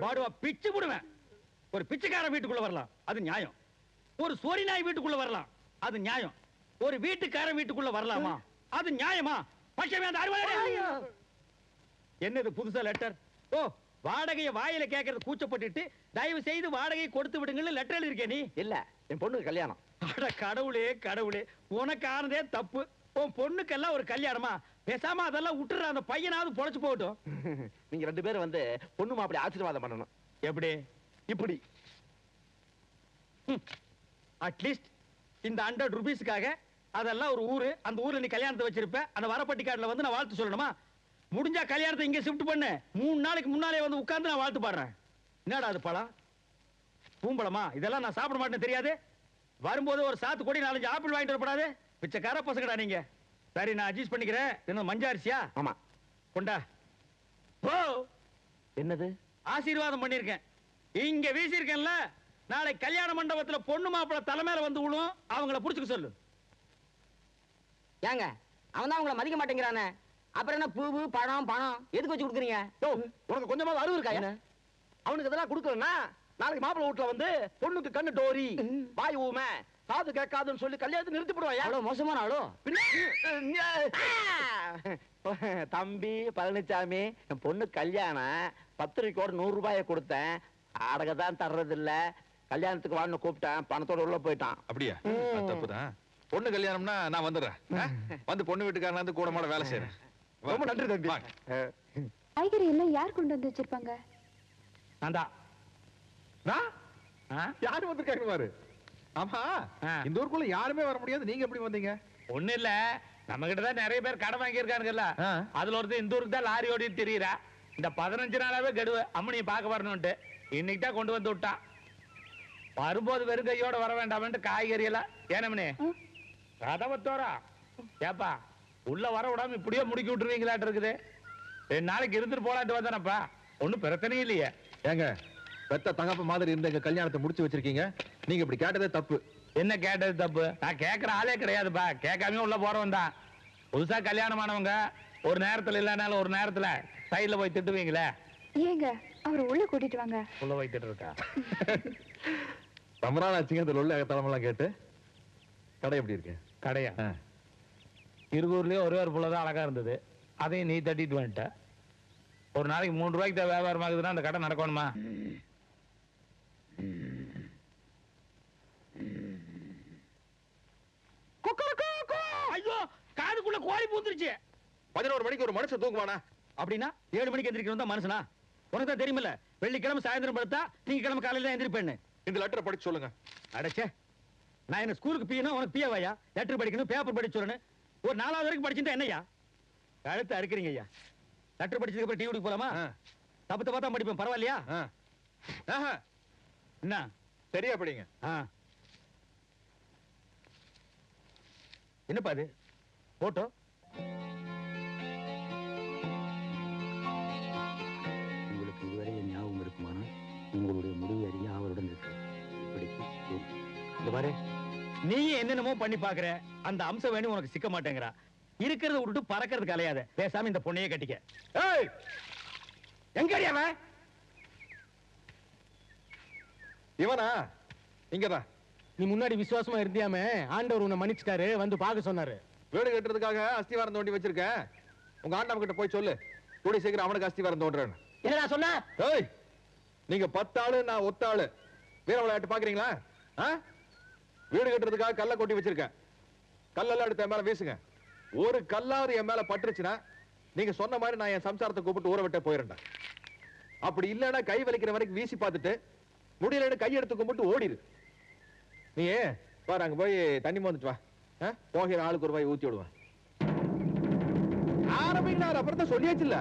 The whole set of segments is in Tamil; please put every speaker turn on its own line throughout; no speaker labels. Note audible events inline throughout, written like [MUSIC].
பாடுவா பிச்சு புடுவேன். ஒரு பிச்சைக்காரன் வீட்டுக்குள்ள வரலாம். அது நியாயம். ஒரு சோரி நாய் வீட்டுக்குள்ள வரலாம். அது நியாயம். ஒரு வீட்டுக்காரன் வீட்டுக்குள்ள வரலாமா? அது நியாயமா? பச்சை அந்த என்னது புதுசா லெட்டர் ஓ வாடகைய வாயில கேக்குறது கூச்சப்பட்டுட்டு தயவு செய்து வாடகை கொடுத்து விடுங்கன்னு லெட்டர் எழுதிருக்கே நீ?
இல்ல என் பொண்ணுக்கு கல்யாணம்.
அட கடவுளே கடவுளே. உனக்கு ஆனதே தப்பு. உன் பொண்ணுக்கெல்லாம் ஒரு கல்யாணமா? பேசாம அதெல்லாம் விட்டுற அந்த பையனாவது பொழைச்சு போகட்டும். [LAUGHS]
நீங்க ரெண்டு பேரும் வந்து பொண்ணு மாப்பிளை ஆசீர்வாதம் பண்ணணும்.
எப்படி?
இப்படி.
அட்லீஸ்ட் இந்த ஹண்ட்ரட் ருபீஸ்க்காக அதெல்லாம் ஒரு ஊரு அந்த ஊர்ல நீ கல்யாணத்தை வச்சிருப்ப அந்த வரப்பட்டி கார்டுல வந்து நான் வாழ்த்து சொல்லணுமா? முடிஞ்சா கல்யாணத்தை இங்க ஷிஃப்ட் பண்ணு. மூணு நாளைக்கு முன்னாலே வந்து உட்கார்ந்து நான் வாழ்த்து பாடுறேன். என்னடா அது பழம்? பூம்பழமா? இதெல்லாம் நான் சாப்பிட மாட்டேன் தெரியாது. வரும்போது ஒரு சாத்து கொடி நாலஞ்சு ஆப்பிள் வாங்கிட்டு வரப்படாது. பிச்சைக்கார பசங்கடா நீங்க. சரி நான் அட்ஜஸ்ட் பண்ணிக்கிறேன். என்ன மஞ்சாரிசியா
ஆமா.
கொண்டா. ஓ
என்னது?
ஆசீர்வாதம் பண்ணிருக்கேன் இங்க வீசியிருக்கேன்ல. நாளை கல்யாண மண்டபத்துல பொண்ணு மாப்பிள தலைமையில வந்து விழும் அவங்கள புடிச்சுக்க சொல்லு.
ஏங்க அவன் தான் உங்களை மதிக்க மாட்டேங்கிறானே. அப்புறம் என்ன பூவு பழம் பணம்? எதுக்கு வச்சு கொடுக்குறீங்க?
உனக்கு கொஞ்சமாவது அறிவு இருக்கா
என்ன?
அவனுக்கு இதெல்லாம் கொடுக்கலன்னா நாளைக்கு மாப்பிள்ளை வீட்டுல வந்து பொண்ணுக்கு கண்ணு டோரி. வாய் ஊமை. காது கேட்காதுன்னு சொல்லி கல்யாணத்தை நிறுத்தி போடுவாயா
அவ்வளவு மோசமான ஆளோ.
தம்பி பழனிசாமி என் பொண்ணு கல்யாணம் பத்திரிக்கையோட நூறு ரூபாயை கொடுத்தேன். அடக தான் தர்றது இல்ல கல்யாணத்துக்கு வான்னு கூப்பிட்டேன். பணத்தோட உள்ள போயிட்டான்.
அப்படியா? தப்புதான். பொண்ணு கல்யாணம்னா நான் வந்துடுறேன்? வந்து பொண்ணு வீட்டுக்காரன் வந்து கூட மாட வேலை செய்யறேன்.
ரொம்ப நன்றி தம்பி.
காய்கறி எல்லாம் யார் கொண்டு வந்து வச்சிருப்பாங்க?
நான்?
ஆ?
யாரு வந்திருக்காங்க பாரு? ஆமா. இந்த ஊருக்குள்ள யாருமே வர முடியாது. நீங்க எப்படி வந்தீங்க?
ஒண்ணு இல்ல. நம்ம கிட்ட தான் நிறைய பேர் கடன் வாங்கியிருக்கானுங்கல்ல.
ஆ.
அதுல ஒருத்தர் இந்த ஊருக்கு தான் லாரி ஓடிட்டு தெரியுறா. இந்த பதினஞ்சு நாளாவே கெடுவு. அம்மனியை பார்க்க வரணும்ட்டு இன்னைக்கு தான் கொண்டு வந்து விட்டான். வரும்போது வெறும் கையோட வர வேண்டாம்னு காய்கறி எல்லாம். ஏனமனே. கதவை தோறா. ஏப்பா உள்ள வர விடாம இப்படியே முடுக்கி விட்டுருவீங்களாட்டு இருக்குது. ரெண்டு நாளைக்கு இருந்துட்டு போலான்ட்டு வந்தானப்பா. ஒண்ணும் பிரச்சனையும் இல்லையே.
ஏங்க பெத்த தகப்ப மாதிரி இருந்த எங்க கல்யாணத்தை முடிச்சு வச்சிருக்கீங்க? நீங்க இப்படி கேட்டதே தப்பு.
என்ன கேட்டது தப்பு? நான் கேட்கற ஆளே கிடையாதுப்பா. கேட்காம உள்ள போறவன் தான். புதுசா கல்யாணம் ஆனவங்க ஒரு நேரத்துல இல்லைனாலும் ஒரு நேரத்துல சைடுல போய் திட்டுவீங்களே?
ஏங்க அவர் உள்ள கூட்டிட்டு வாங்க.
உள்ள போய் திட்டு இருக்கா
ரொம்ப நாள் ஆச்சுங்க இந்த உள்ள தலைமெல்லாம் கேட்டு. கடை எப்படி இருக்கு?
கடையா?
ஆ.
இருகூர்லயே ஒரே ஒரு புள்ள தான் அழகா இருந்தது. அதையும் நீ தட்டிட்டு வந்துட்ட. ஒரு நாளைக்கு மூணு ரூபாய்க்கு தான் வியாபாரம் ஆகுதுன்னா அந்த கடை நடக்கணுமா ஐயோ காதுக்குள்ள கோழி பூத்துருச்சு.
பதினோரு மணிக்கு ஒரு மனுஷன் தூங்குவானா?
அப்படின்னா ஏழு மணிக்கு எந்திரிக்கணும் தான் மனுஷனா? உனக்கு தான் தெரியுமில்ல வெள்ளிக்கிழமை சாயந்தரம் படுத்தா நீங்க கிழமை காலையில தான் எந்திரிப்பேன்னு.
இந்த லெட்டரை படிச்சு சொல்லுங்க.
அடச்சே. நான் என்ன ஸ்கூலுக்கு பியணும் உனக்கு பியவாயா லெட்டர் படிக்கணும் பேப்பர் படிச்சு சொல்லணும். ஒரு நாலாவது வரைக்கும் படிச்சிருந்தா என்னய்யா? கழுத்து அறுக்கிறீங்க ஐயா. லெட்டர் படிச்சதுக்கு அப்புறம் டிவிக்கு போலாமா. தப்பு தப்பா தான் படிப்பேன் பரவாயில்லையா? என்ன?
சரியா படிங்க.
என்னப்பா அது? போட்டோ. உங்களுக்கு இதுவரை என் ஞாபகம் இருக்குமானால் உங்களுடைய முடிவு அறிய அவருடன் இருக்கு. இப்படிக்கு பாரு. நீ என்னென்னமோ பண்ணி பாக்குற அந்த அம்சம் வேணும் உனக்கு சிக்க மாட்டேங்கிறா. இருக்கிறத விட்டுட்டு பறக்கிறது கலையாத பேசாம இந்த பொண்ணையே கட்டிக்க.
ஏய்!
எங்கடி அவன்?
இவனா? இங்கதான்.
நீ முன்னாடி விசுவாசமா இருந்தியாமே? ஆண்டவர் உன்னை மன்னிச்சிட்டாரு. வந்து பார்க்க சொன்னாரு.
வீடு கட்டுறதுக்காக அஸ்திவாரம் தோண்டி வச்சிருக்கேன். உங்க ஆண்டவன் கிட்ட போய் சொல்லு. கூடி சீக்கிரம் அவனுக்கு அஸ்திவாரம் தோன்றேன்னு.
என்னடா சொன்ன?
ஏய் நீங்க பத்தாளு நான் ஒத்தாளு. வீர விளையாட்டு பாக்குறீங்களா? வீடு கட்டுறதுக்காக கல்ல கொட்டி வச்சிருக்கேன். கல்லெல்லாம் எடுத்து என் மேல வீசுங்க. ஒரு கல்லாவது என் மேல பட்டுருச்சுன்னா நீங்க சொன்ன மாதிரி நான் என் சம்சாரத்தை கூப்பிட்டு ஊற விட்டே போயிடுறேன் அப்படி இல்லைன்னா கை வலிக்கிற வரைக்கும் வீசி பார்த்துட்டு முடியலன்னு கை எடுத்து கும்பிட்டு ஓடிடு நீ பாரு அங்க போய் தண்ணி மோந்துட்டு வா? போகிற ஆளுக்கு ஒரு ரூபாய் ஊத்தி விடுவேன். ஆரம்பிக்கிறார் அப்புறம் தான் சொல்லியாச்சுல்ல.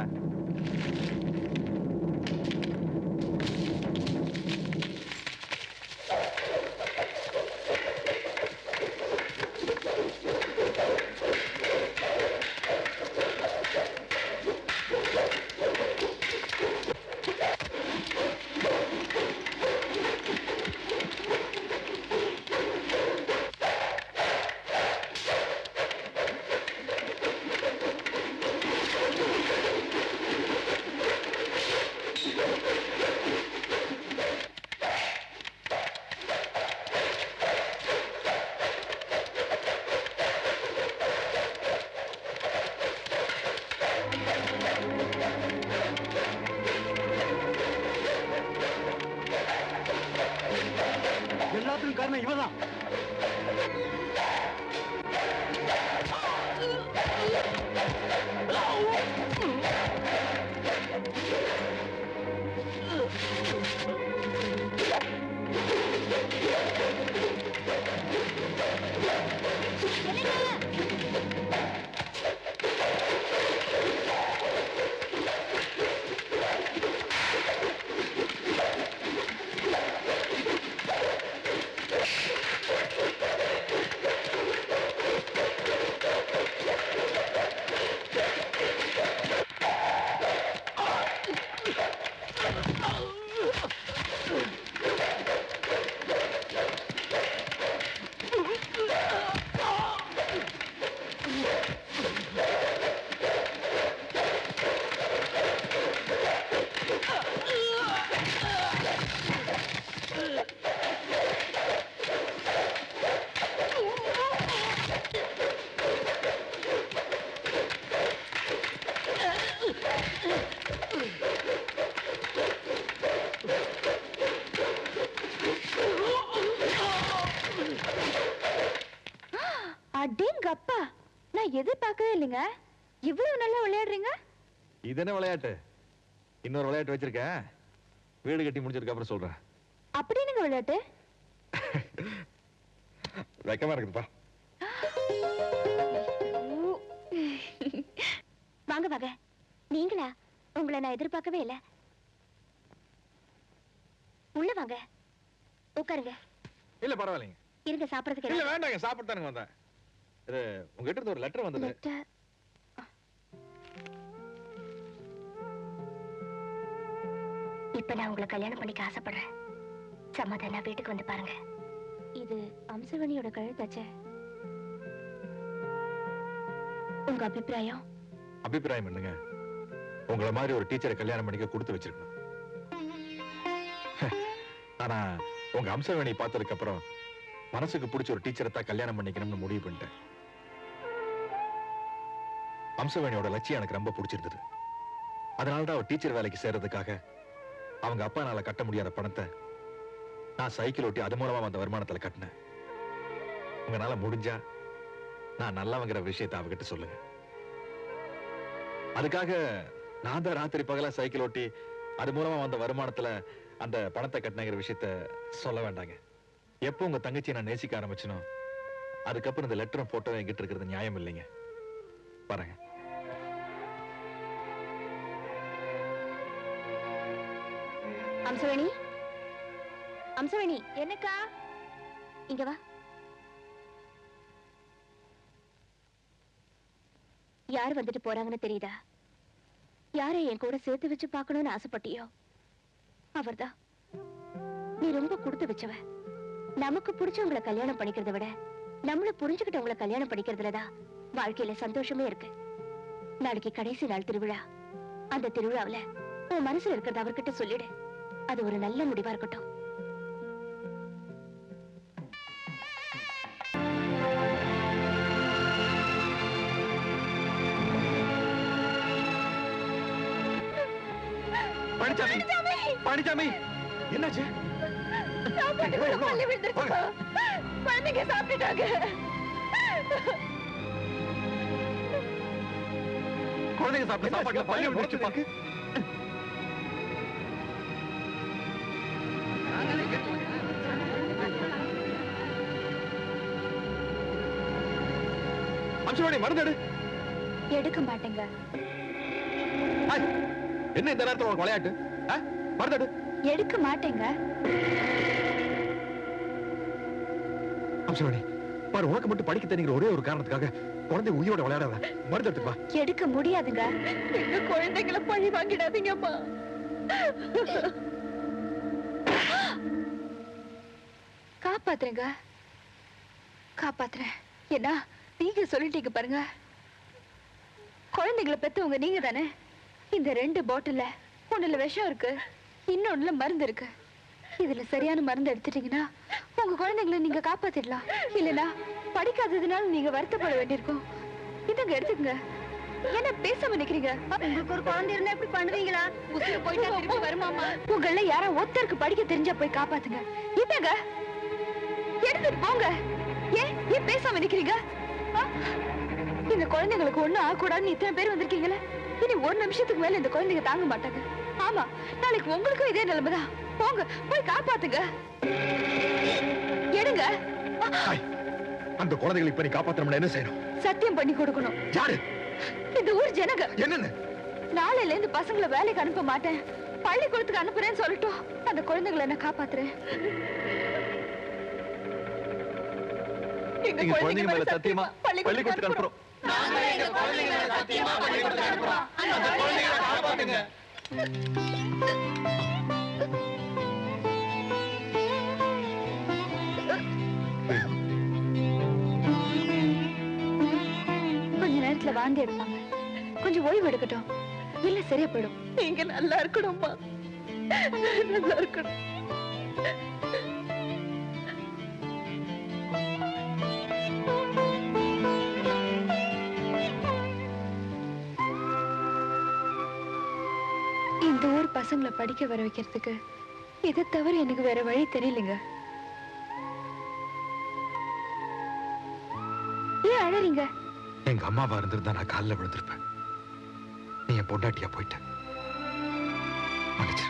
今だ
இது என்ன விளையாட்டு? இன்னொரு விளையாட்டு வச்சிருக்கேன். வீடு கட்டி முடிச்சதுக்கு அப்புறம் சொல்றேன்.
அப்படி என்னங்க விளையாட்டு?
வெக்கமா இருக்குதுப்பா.
வாங்க வாங்க. நீங்களா? உங்களை நான் எதிர்பார்க்கவே இல்ல. உள்ள வாங்க. உட்காருங்க.
இல்ல பரவாயில்லைங்க.
இருங்க சாப்பிடறதுக்கு
இல்ல வேண்டாங்க சாப்பிட்டு வந்தேன். இது உங்ககிட்ட இருந்து ஒரு லெட்டர் வந்தது.
இப்ப நான் உங்களை கல்யாணம் பண்ணிக்க ஆசைப்படுறேன். சமாதானா வீட்டுக்கு வந்து பாருங்க. இது அம்சவணியோட கழுத்தாச்சே உங்க அபிப்பிராயம்?
அபிப்பிராயம் என்னங்க? உங்களை மாதிரி ஒரு டீச்சரை கல்யாணம் பண்ணிக்க கொடுத்து வச்சிருக்கணும். ஆனா உங்க அம்சவேணி பார்த்ததுக்கு அப்புறம் மனசுக்கு பிடிச்ச ஒரு டீச்சரை தான் கல்யாணம் பண்ணிக்கணும்னு முடிவு பண்ணிட்டேன். அம்சவேணியோட லட்சியம் எனக்கு ரொம்ப பிடிச்சிருந்தது. அதனால தான் அவ டீச்சர் வேலைக்கு சேர்றதுக்காக அவங்க அப்பா நாளை கட்ட முடியாத பணத்தை நான் சைக்கிள் ஓட்டி அது மூலமா வந்த வருமானத்துல கட்டினேன். உங்களால முடிஞ்சா நான் நல்லவங்கிற விஷயத்தை அவகிட்ட சொல்லுங்க. அதுக்காக நான் தான் ராத்திரி பகலா சைக்கிள் ஓட்டி அது மூலமா வந்த வருமானத்துல அந்த பணத்தை கட்டினங்கிற விஷயத்த சொல்ல வேண்டாங்க. எப்போ உங்க தங்கச்சியை நான் நேசிக்க ஆரம்பிச்சனோ அதுக்கப்புறம் இந்த லெட்டரும் போட்டோ என்கிட்ட இருக்கிறது நியாயம் இல்லைங்க. பாருங்க.
அம்சவேணி? அம்சவேணி என்னக்கா? இங்க வா. யார் வந்துட்டு போறாங்கன்னு தெரியுதா? யாரை என் கூட சேர்த்து வச்சு பார்க்கணும்னு ஆசைப்பட்டியோ? அவர்தான் நீ ரொம்ப கொடுத்து வச்சவ. நமக்கு பிடிச்சவங்களை கல்யாணம் பண்ணிக்கிறத விட நம்மள புரிஞ்சுக்கிட்டவங்களை கல்யாணம் பண்ணிக்கிறதுலதான் வாழ்க்கையில சந்தோஷமே இருக்கு. நாளைக்கு கடைசி நாள் திருவிழா. அந்த திருவிழாவுல உன் மனசுல இருக்கிறத அவர்கிட்ட சொல்லிடு. அது ஒரு நல்ல முடிவா இருக்கட்டும்.
பழனிசாமி பழனிசாமி என்னாச்சு?
குழந்தைங்க சாப்பிட்டுட்டாங்க.
குழந்தைங்க சாப்பிட்ட சாப்பாட்டுல பள்ளி விழுந்துச்சுப்பா அம்சவாணி மருந்து எடு.
எடுக்க மாட்டேங்க.
என்ன இந்த நேரத்துல உனக்கு விளையாட்டு? மருந்து எடு.
எடுக்க மாட்டேங்க.
அம்சவாணி பாரு உனக்கு மட்டும் படிக்க தெரியுங்கிற ஒரே ஒரு காரணத்துக்காக குழந்தை உயிரோட விளையாடாத. மருந்து எடுத்துக்கு வா.
எடுக்க முடியாதுங்க. எங்க குழந்தைகளை பழி வாங்கிடாதீங்கம்மா காப்பாத்துறேங்க. காப்பாத்துறேன். என்ன? நீங்க சொல்லிட்டீங்க பாருங்க. குழந்தைகளை பெத்தவங்க நீங்க தானே இந்த ரெண்டு பாட்டில்ல ஒண்ணுல விஷம் இருக்கு இன்னொன்னுல மருந்து இருக்கு. இதுல சரியான மருந்து எடுத்துட்டீங்கன்னா உங்க குழந்தைகளை நீங்க காப்பாத்திடலாம். இல்லனா படிக்காததுனால நீங்க வருத்தப்பட வேண்டியிருக்கும். இதுங்க எடுத்துக்கங்க. என்ன பேசாம நிக்கிறீங்க? உங்களுக்கு ஒரு குழந்தை இருந்தா எப்படி பண்ணுவீங்களா? உசுறு போயிட்டா திருப்பி வருமாமா உங்கள யாரா ஒருத்தருக்கு படிக்க தெரிஞ்சா போய் காப்பாத்துங்க. இதாங்க. எடுத்துட்டு போங்க. ஏன்? ஏன் பேசாம நிக்கிறீங்க? ஆ? இந்த குழந்தைங்களுக்கு ஒண்ணும் ஆகக்கூடாதுன்னு இத்தனை பேர் வந்திருக்கீங்களே? இனி ஒரு நிமிஷத்துக்கு மேல இந்த குழந்தைங்க தாங்க மாட்டாங்க. ஆமா நாளைக்கு உங்களுக்கும் இதே நிலைமைதான். போங்க போய் காப்பாத்துங்க. எடுங்க.
அந்த குழந்தைகளை இப்ப நீ காப்பாத்தணும்னா என்ன செய்யணும்?
சத்தியம் பண்ணி கொடுக்கணும்.
யாரு?
இந்த ஊர் ஜனங்க.
என்னன்னு?
நாளையில இருந்து பசங்களை வேலைக்கு அனுப்ப மாட்டேன். பள்ளிக்கூடத்துக்கு அனுப்புறேன்னு சொல்லட்டும் அந்த குழந்தைகளை நான் காப்பாத்துறேன். எங்க
நீங்க குழந்தைங்க மேல
மேல
சத்தியமா பள்ளிக்கூடத்துக்கு அனுப்புறோம்.
கொஞ்ச நேரத்துல வாந்தி எடுப்பாங்க. கொஞ்சம் ஓய்வு எடுக்கட்டும். இல்ல சரியா போயிடும். நீங்க நல்லா இருக்கணும்மா. நல்லா இருக்கணும். பசங்களை படிக்க வர வைக்கிறதுக்கு. இதை தவிர எனக்கு வேற வழி தெரியலங்க. ஏன் அழறீங்க?
எங்க அம்மாவா இருந்திருந்தா நான் காலில் விழுந்திருப்பேன். நீ என் பொண்டாட்டியா போயிட்ட. மன்னிச்சு